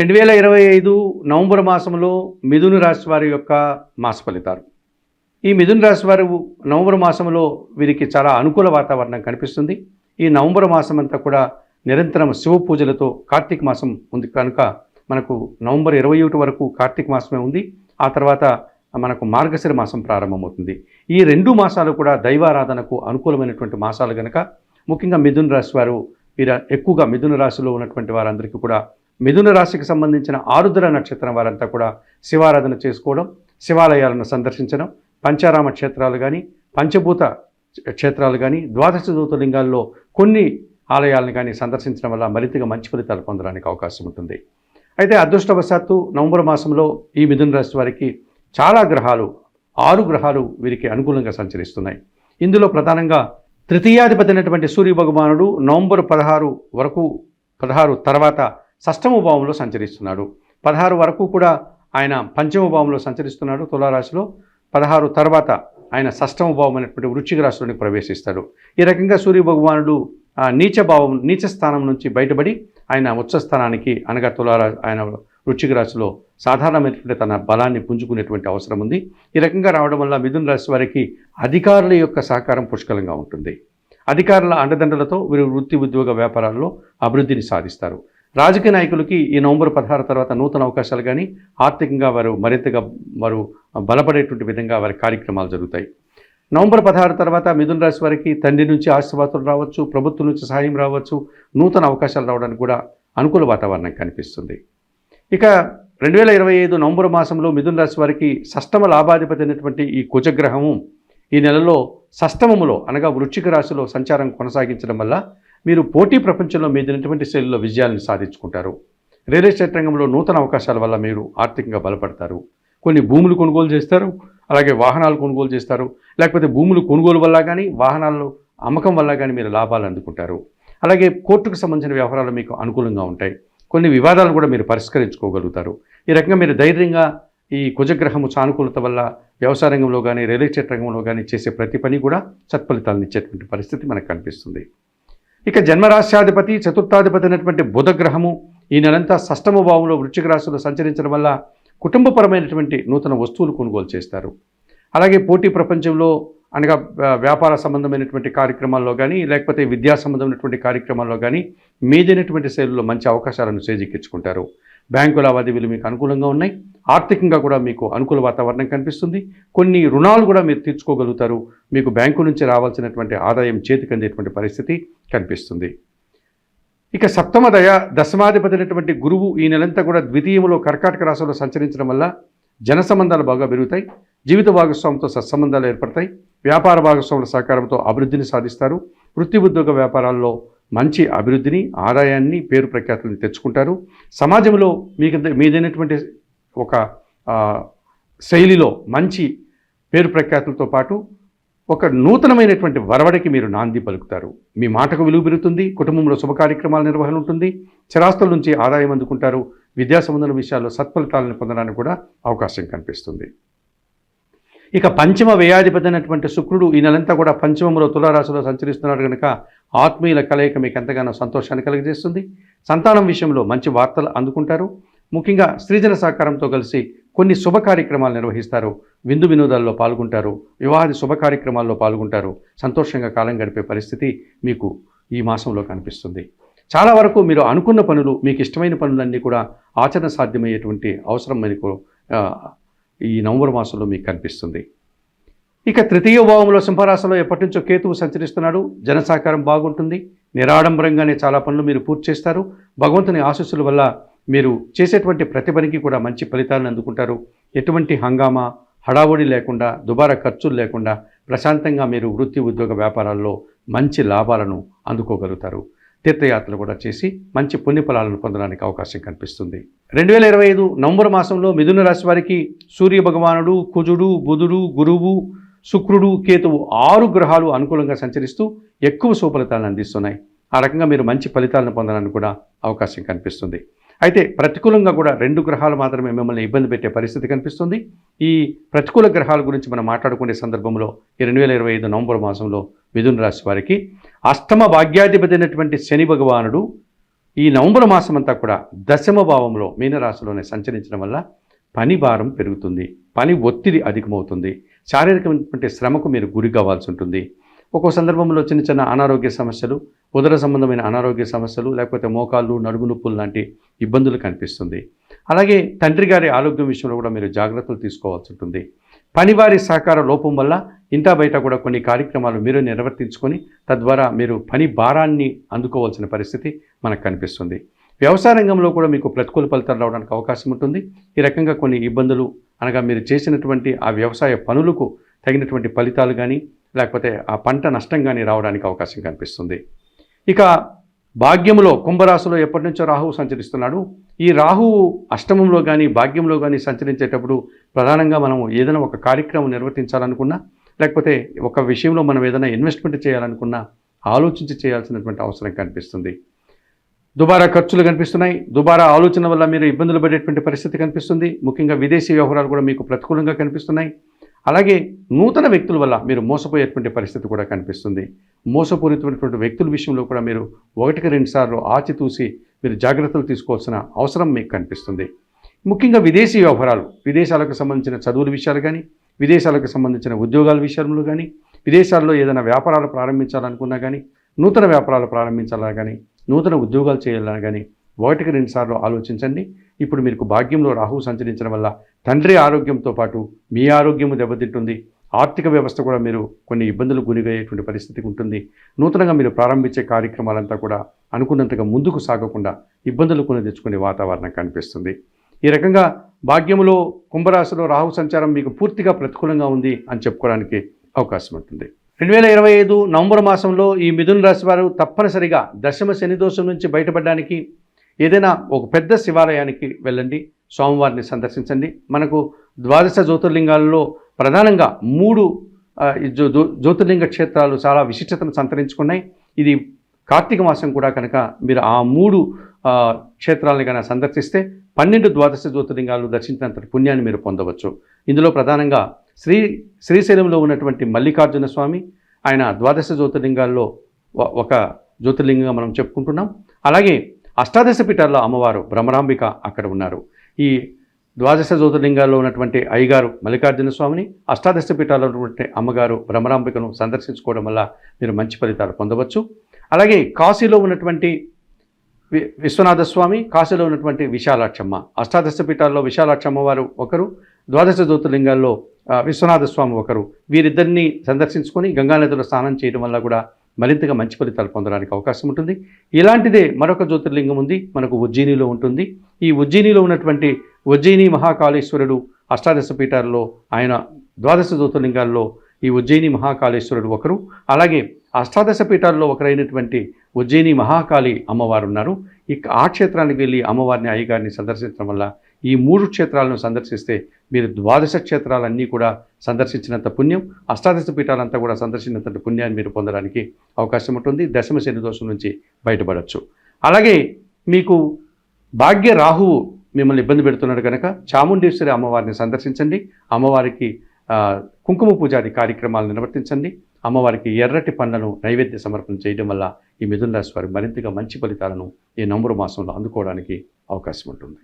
రెండు వేల ఇరవై ఐదు నవంబర్ మాసంలో మిథున రాశి వారి యొక్క మాస ఫలితాలు. ఈ మిథున రాశి వారు నవంబర్ మాసంలో వీరికి చాలా అనుకూల వాతావరణం కనిపిస్తుంది. ఈ నవంబర్ మాసం అంతా కూడా నిరంతరం శివ పూజలతో కార్తీక మాసం ఉంది కనుక మనకు నవంబర్ ఇరవై ఒకటి వరకు కార్తీక మాసమే ఉంది. ఆ తర్వాత మనకు మార్గశిర మాసం ప్రారంభమవుతుంది. ఈ రెండు మాసాలు కూడా దైవారాధనకు అనుకూలమైనటువంటి మాసాలు కనుక ముఖ్యంగా మిథున రాశి వారు వీర ఎక్కువగా మిథున రాశిలో ఉన్నటువంటి వారందరికీ కూడా మిథున రాశికి సంబంధించిన ఆరుద్ర నక్షత్రం వారంతా కూడా శివారాధన చేసుకోవడం శివాలయాలను సందర్శించడం పంచారామ క్షేత్రాలు కానీ పంచభూత క్షేత్రాలు కానీ ద్వాదశ జ్యోతిర్లింగాల్లో కొన్ని ఆలయాలను కానీ సందర్శించడం వల్ల మరింతగా మంచి ఫలితాలు పొందడానికి అవకాశం ఉంటుంది. అయితే అదృష్టవశాత్తు నవంబర్ మాసంలో ఈ మిథున రాశి వారికి చాలా గ్రహాలు ఆరు గ్రహాలు వీరికి అనుకూలంగా సంచరిస్తున్నాయి. ఇందులో ప్రధానంగా తృతీయాధిపతి అయినటువంటి సూర్య భగవానుడు నవంబర్ పదహారు వరకు పదహారు తర్వాత షష్టమ భావంలో సంచరిస్తున్నాడు. పదహారు వరకు కూడా ఆయన పంచమ భావంలో సంచరిస్తున్నాడు తులారాశిలో. పదహారు తర్వాత ఆయన షష్టమ భావం అనేటువంటి వృచ్చిక రాశిలోనికి ప్రవేశిస్తాడు. ఈ రకంగా సూర్య భగవానుడు నీచ భావం నీచ స్థానం నుంచి బయటపడి ఆయన ఉచ్చ స్థానానికి అనగా తులారా ఆయన వృచ్చిక రాశిలో సాధారణమైనటువంటి తన బలాన్ని పుంజుకునేటువంటి అవసరం ఉంది. ఈ రకంగా రావడం వల్ల మిథున రాశి వారికి అధికారుల యొక్క సహకారం పుష్కలంగా ఉంటుంది. అధికారుల అండదండలతో వీరు వృత్తి ఉద్యోగ వ్యాపారాల్లో అభివృద్ధిని సాధిస్తారు. రాజకీయ నాయకులకి ఈ నవంబర్ పదహారు తర్వాత నూతన అవకాశాలు కానీ ఆర్థికంగా వారు మరింతగా వారు బలపడేటువంటి విధంగా వారి కార్యక్రమాలు జరుగుతాయి. నవంబర్ పదహారు తర్వాత మిథున రాశి వారికి తండ్రి నుంచి ఆశీర్వాదాలు రావచ్చు ప్రభుత్వం నుంచి సహాయం రావచ్చు నూతన అవకాశాలు రావడానికి కూడా అనుకూల వాతావరణం కనిపిస్తుంది. ఇక రెండు వేల ఇరవై ఐదు నవంబర్ మాసంలో మిథున రాశి వారికి సష్టమ లాభాధిపతి అయినటువంటి ఈ కుజగ్రహము ఈ నెలలో సష్టమములో అనగా వృశ్చిక రాశిలో సంచారం కొనసాగించడం వల్ల మీరు పోటీ ప్రపంచంలో మీదినటువంటి శైలిలో విజయాలను సాధించుకుంటారు. రియల్ ఎస్టేట్ రంగంలో నూతన అవకాశాల వల్ల మీరు ఆర్థికంగా బలపడతారు. కొన్ని భూములు కొనుగోలు చేస్తారు అలాగే వాహనాలు కొనుగోలు చేస్తారు. లేకపోతే భూములు కొనుగోలు వల్ల కానీ వాహనాలు అమ్మకం వల్ల కానీ మీరు లాభాలు అందుకుంటారు. అలాగే కోర్టుకు సంబంధించిన వ్యవహారాలు మీకు అనుకూలంగా ఉంటాయి. కొన్ని వివాదాలు కూడా మీరు పరిష్కరించుకోగలుగుతారు. ఈ రకంగా మీరు ధైర్యంగా ఈ కుజగ్రహము సానుకూలత వల్ల వ్యవసాయ రంగంలో కానీ రియల్ ఎస్టేట్ రంగంలో కానీ చేసే ప్రతి పని కూడా సత్ఫలితాలను ఇచ్చేటువంటి పరిస్థితి మనకు కనిపిస్తుంది. ఇక జన్మరాశ్యాధిపతి చతుర్థాధిపతి అయినటువంటి బుధగ్రహము ఈ నెలంతా షష్టమ భావంలో వృశ్చిక రాశిలో సంచరించడం వల్ల కుటుంబపరమైనటువంటి నూతన వస్తువులు కొనుగోలు చేస్తారు. అలాగే పోటీ ప్రపంచంలో అనగా వ్యాపార సంబంధమైనటువంటి కార్యక్రమాల్లో కానీ లేకపోతే విద్యా సంబంధమైనటువంటి కార్యక్రమాల్లో కానీ మీదైనటువంటి శైలులో మంచి అవకాశాలను చేజిక్కించుకుంటారు. బ్యాంకు లావాదేవీలు మీకు అనుకూలంగా ఉన్నాయి. ఆర్థికంగా కూడా మీకు అనుకూల వాతావరణం కనిపిస్తుంది. కొన్ని రుణాలు కూడా మీరు తీర్చుకోగలుగుతారు. మీకు బ్యాంకు నుంచి రావాల్సినటువంటి ఆదాయం చేతికి అందేటువంటి పరిస్థితి కనిపిస్తుంది. ఇక సప్తమ దయ దశమాధిపతి గురువు ఈ నెలంతా కూడా ద్వితీయంలో కర్కాటక రాశిలో సంచరించడం వల్ల జన సంబంధాలు బాగా పెరుగుతాయి. జీవిత భాగస్వామితో సత్సంబంధాలు ఏర్పడతాయి. వ్యాపార భాగస్వాముల సహకారంతో అభివృద్ధిని సాధిస్తారు. వృత్తి ఉద్యోగ వ్యాపారాల్లో మంచి అభివృద్ధిని ఆదాయాన్ని పేరు ప్రఖ్యాతులను తెచ్చుకుంటారు. సమాజంలో మీకు మీదైనటువంటి ఒక శైలిలో మంచి పేరు ప్రఖ్యాతులతో పాటు ఒక నూతనమైనటువంటి వరవడికి మీరు నాంది పలుకుతారు. మీ మాటకు విలువ పెరుగుతుంది కుటుంబంలో శుభ కార్యక్రమాల నిర్వహణ ఉంటుంది చిరాస్తుల నుంచి ఆదాయం అందుకుంటారు విద్యా సంబంధం విషయాల్లో సత్ఫలితాలను పొందడానికి కూడా అవకాశం కనిపిస్తుంది. ఇక పంచమ వ్యయాధిపతి అయినటువంటి శుక్రుడు ఈ నెలంతా కూడా పంచమంలో తులారాశిలో సంచరిస్తున్నాడు కనుక ఆత్మీయుల కలయిక మీకు ఎంతగానో సంతోషాన్ని కలిగజేస్తుంది. సంతానం విషయంలో మంచి వార్తలు అందుకుంటారు. ముఖ్యంగా స్త్రీజన సహకారంతో కలిసి కొన్ని శుభ కార్యక్రమాలు నిర్వహిస్తారు. విందు వినోదాల్లో పాల్గొంటారు. వివాహాది శుభ కార్యక్రమాల్లో పాల్గొంటారు. సంతోషంగా కాలం గడిపే పరిస్థితి మీకు ఈ మాసంలో కనిపిస్తుంది. చాలా వరకు మీరు అనుకున్న పనులు మీకు ఇష్టమైన పనులన్నీ కూడా ఆచరణ సాధ్యమయ్యేటువంటి అవసరం మీకు ఈ నవంబర్ మాసంలో మీకు కనిపిస్తుంది. ఇక తృతీయ భావంలో సింహరాశిలో ఎప్పటి నుంచో కేతువు సంచరిస్తున్నాడు. జనసాకారం బాగుంటుంది. నిరాడంబరంగానే చాలా పనులు మీరు పూర్తి చేస్తారు. భగవంతుని ఆశీస్సుల వల్ల మీరు చేసేటువంటి ప్రతి పనికి కూడా మంచి ఫలితాలను అందుకుంటారు. ఎటువంటి హంగామా హడావుడి లేకుండా దుబారా ఖర్చులు లేకుండా ప్రశాంతంగా మీరు వృత్తి ఉద్యోగ వ్యాపారాల్లో మంచి లాభాలను అందుకోగలుగుతారు. తీర్థయాత్రలు కూడా చేసి మంచి పుణ్యఫలాలను పొందడానికి అవకాశం కనిపిస్తుంది రెండు వేల ఇరవై ఐదు నవంబర్ మాసంలో మిథున రాశి వారికి సూర్య భగవానుడు కుజుడు బుధుడు గురువు శుక్రుడు కేతువు ఆరు గ్రహాలు అనుకూలంగా సంచరిస్తూ ఎక్కువ సుఫలితాలను అందిస్తున్నాయి. ఆ రకంగా మీరు మంచి ఫలితాలను పొందడానికి కూడా అవకాశం కనిపిస్తుంది. అయితే ప్రతికూలంగా కూడా రెండు గ్రహాలు మాత్రమే మిమ్మల్ని ఇబ్బంది పెట్టే పరిస్థితి కనిపిస్తుంది. ఈ ప్రతికూల గ్రహాల గురించి మనం మాట్లాడుకునే సందర్భంలో ఈ రెండు వేల ఇరవై ఐదు నవంబర్ మాసంలో మిథున రాశి వారికి అష్టమ భాగ్యాధిపతి అయినటువంటి శని భగవానుడు ఈ నవంబర్ మాసం అంతా కూడా దశమ భావంలో మీనరాశిలోనే సంచరించడం వల్ల పని భారం పెరుగుతుంది. పని ఒత్తిడి అధికమవుతుంది. శారీరకమైనటువంటి శ్రమకు మీరు గురి కావాల్సి ఉంటుంది. ఒక్కో సందర్భంలో చిన్న చిన్న అనారోగ్య సమస్యలు ఉదర సంబంధమైన అనారోగ్య సమస్యలు లేకపోతే మోకాళ్ళు నడుము నొప్పులు లాంటి ఇబ్బందులు కనిపిస్తుంది. అలాగే తండ్రి గారి ఆరోగ్యం విషయంలో కూడా మీరు జాగ్రత్తలు తీసుకోవాల్సి ఉంటుంది. పనివారి సహకార లోపం వల్ల ఇంటా బయట కూడా కొన్ని కార్యక్రమాలు మీరు నిర్వర్తించుకొని తద్వారా మీరు పని భారాన్ని అందుకోవాల్సిన పరిస్థితి మనకు కనిపిస్తుంది. వ్యవసాయ రంగంలో కూడా మీకు ప్రతికూల ఫలితాలు రావడానికి అవకాశం ఉంటుంది. ఈ రకంగా కొన్ని ఇబ్బందులు అనగా మీరు చేసినటువంటి ఆ వ్యవసాయ పనులకు తగినటువంటి ఫలితాలు కానీ లేకపోతే ఆ పంట నష్టం కానీ రావడానికి అవకాశం కనిపిస్తుంది. ఇక భాగ్యములో కుంభరాశిలో ఎప్పటి నుంచో రాహువు సంచరిస్తున్నాడు. ఈ రాహువు అష్టమంలో కానీ భాగ్యంలో కానీ సంచరించేటప్పుడు ప్రధానంగా మనం ఏదైనా ఒక కార్యక్రమం నిర్వర్తించాలనుకున్నా లేకపోతే ఒక విషయంలో మనం ఏదైనా ఇన్వెస్ట్మెంట్ చేయాలనుకున్నా ఆలోచించి చేయాల్సినటువంటి అవసరం కనిపిస్తుంది. దుబారా ఖర్చులు కనిపిస్తున్నాయి. దుబారా ఆలోచన వల్ల మీరు ఇబ్బందులు పడేటువంటి పరిస్థితి కనిపిస్తుంది. ముఖ్యంగా విదేశీ వ్యవహారాలు కూడా మీకు ప్రతికూలంగా కనిపిస్తున్నాయి. అలాగే నూతన వ్యక్తుల వల్ల మీరు మోసపోయేటువంటి పరిస్థితి కూడా కనిపిస్తుంది. మోసపూరితమైనటువంటి వ్యక్తుల విషయంలో కూడా మీరు ఒకటికి రెండుసార్లు ఆచితూసి మీరు జాగ్రత్తలు తీసుకోవాల్సిన అవసరం మీకు కనిపిస్తుంది. ముఖ్యంగా విదేశీ వ్యవహారాలు విదేశాలకు సంబంధించిన చదువుల విషయాలు కానీ విదేశాలకు సంబంధించిన ఉద్యోగాల విషయంలో కానీ విదేశాల్లో ఏదైనా వ్యాపారాలు ప్రారంభించాలనుకున్నా కానీ నూతన వ్యాపారాలు ప్రారంభించాలన్నా కానీ నూతన ఉద్యోగాలు చేయాలన్నా కానీ ఒకటికి రెండుసార్లు ఆలోచించండి. ఇప్పుడు మీకు భాగ్యంలో రాహువు సంచరించడం వల్ల తండ్రి ఆరోగ్యంతో పాటు మీ ఆరోగ్యము దెబ్బతింటుంది. ఆర్థిక వ్యవస్థ కూడా మీరు కొన్ని ఇబ్బందులు గురిగయ్యేటువంటి పరిస్థితి ఉంటుంది. నూతనంగా మీరు ప్రారంభించే కార్యక్రమాలంతా కూడా అనుకున్నంతగా ముందుకు సాగకుండా ఇబ్బందులు కొని తెచ్చుకునే వాతావరణం కనిపిస్తుంది. ఈ రకంగా భాగ్యములో కుంభరాశిలో రాహు సంచారం మీకు పూర్తిగా ప్రతికూలంగా ఉంది అని చెప్పుకోవడానికి అవకాశం ఉంటుంది. రెండు వేల ఇరవై ఐదు నవంబర్ మాసంలో ఈ మిథున రాశి వారు తప్పనిసరిగా దశమ శని దోషం నుంచి బయటపడడానికి ఏదైనా ఒక పెద్ద శివాలయానికి వెళ్ళండి స్వామివారిని సందర్శించండి. మనకు ద్వాదశ జ్యోతిర్లింగాలలో ప్రధానంగా మూడు జ్యో జ్యోతిర్లింగ క్షేత్రాలు చాలా విశిష్టతను సంతరించుకున్నాయి. ఇది కార్తీక మాసం కూడా కనుక మీరు ఆ మూడు క్షేత్రాలను కనుక సందర్శిస్తే పన్నెండు ద్వాదశ జ్యోతిర్లింగాలు దర్శించినంతటి పుణ్యాన్ని మీరు పొందవచ్చు. ఇందులో ప్రధానంగా శ్రీ శ్రీశైలంలో ఉన్నటువంటి మల్లికార్జున స్వామి ఆయన ద్వాదశ జ్యోతిర్లింగాల్లో ఒక జ్యోతిర్లింగంగా మనం చెప్పుకుంటున్నాం. అలాగే అష్టాదశ పీఠాల్లో అమ్మవారు భ్రమరాంబిక అక్కడ ఉన్నారు. ఈ ద్వాదశ జ్యోతిర్లింగాల్లో ఉన్నటువంటి అయ్యగారు మల్లికార్జున స్వామిని అష్టాదశ పీఠాల్లో ఉన్నటువంటి అమ్మగారు భ్రమరాంబికను సందర్శించుకోవడం వల్ల మీరు మంచి ఫలితాలు పొందవచ్చు. అలాగే కాశీలో ఉన్నటువంటి విశ్వనాథ స్వామి కాశీలో ఉన్నటువంటి విశాలాక్షమ్మ. అష్టాదశ పీఠాల్లో విశాలాక్షమ్మ వారు ఒకరు ద్వాదశ జ్యోతిర్లింగాల్లో విశ్వనాథ స్వామి ఒకరు. వీరిద్దరిని సందర్శించుకొని గంగానదిలో స్నానం చేయడం వల్ల కూడా మరింతగా మంచి ఫలితాలు పొందడానికి అవకాశం ఉంటుంది. ఇలాంటిదే మరొక జ్యోతిర్లింగం ఉంది మనకు ఉజ్జయినిలో ఉంటుంది. ఈ ఉజ్జయినిలో ఉన్నటువంటి ఉజ్జయిని మహాకాళేశ్వరుడు అష్టాదశ పీఠాల్లో ఆయన ద్వాదశ జ్యోతిర్లింగాల్లో ఈ ఉజ్జయిని మహాకాళేశ్వరుడు ఒకరు. అలాగే అష్టాదశ పీఠాల్లో ఒకరైనటువంటి ఉజ్జయిని మహాకాళి అమ్మవారు ఉన్నారు ఇక ఆ క్షేత్రానికి వెళ్ళి అమ్మవారిని అయ్యగారిని సందర్శించడం వల్ల ఈ మూడు క్షేత్రాలను సందర్శిస్తే మీరు ద్వాదశ క్షేత్రాలన్నీ కూడా సందర్శించినంత పుణ్యం అష్టాదశ పీఠాలంతా కూడా సందర్శించినంత పుణ్యాన్ని మీరు పొందడానికి అవకాశం ఉంటుంది. దశమ శని దోషం నుంచి బయటపడవచ్చు అలాగే మీకు భాగ్య రాహువు మిమ్మల్ని ఇబ్బంది పెడుతున్నాడు కనుక చాముండేశ్వరి అమ్మవారిని సందర్శించండి. అమ్మవారికి కుంకుమ పూజాది కార్యక్రమాలు నిర్వర్తించండి. అమ్మవారికి ఎర్రటి పండ్లను నైవేద్య సమర్పణ చేయడం వల్ల ఈ మిథున రాశి వారు మరింతగా మంచి ఫలితాలను ఈ నవంబర్ మాసంలో అందుకోవడానికి అవకాశం ఉంటుంది.